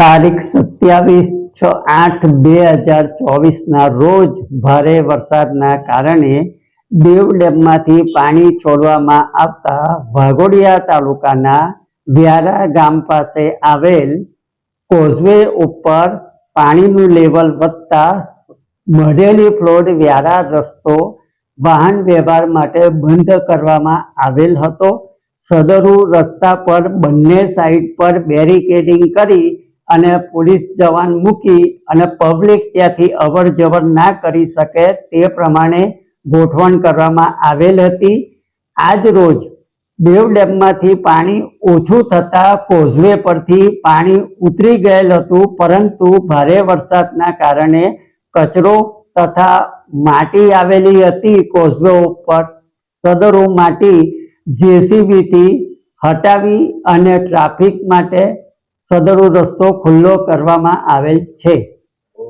તારીખ સત્યાવીસ છ આઠ બે હજાર ચોવીસના રોજ ભારે વરસાદના કારણે દેવ ડેમમાંથી પાણી છોડવામાં આવતા વાઘોડિયા તાલુકાના વ્યારા ગામ પાસે આવેલ કોઝવે ઉપર પાણીનું લેવલ વધતા મઢેલી ફ્લોડ વ્યારા રસ્તો વાહન વ્યવહાર માટે બંધ કરવામાં આવેલ હતો. સદરુ રસ્તા પર બંને સાઈડ પર બેરિકેડિંગ કરી અને પોલીસ જવાન મૂકી અને પબ્લિક ત્યાંથી અવર જવર ના કરી શકે તે પ્રમાણે ગોઠવણ કરવામાં આવેલ હતી. આજ રોજ દેવ ડેમમાંથી પાણી ઓછું થતાં કોઝવે પરથી પાણી ઉતરી ગયેલ હતું, પરંતુ ભારે વરસાદના કારણે કચરો તથા માટી આવેલી હતી કોઝવે ઉપર. સદરો માટી જેસીબીથી હટાવી અને ટ્રાફિક માટે સદરો રસ્તો ખુલ્લો કરવામાં આવેલ છે.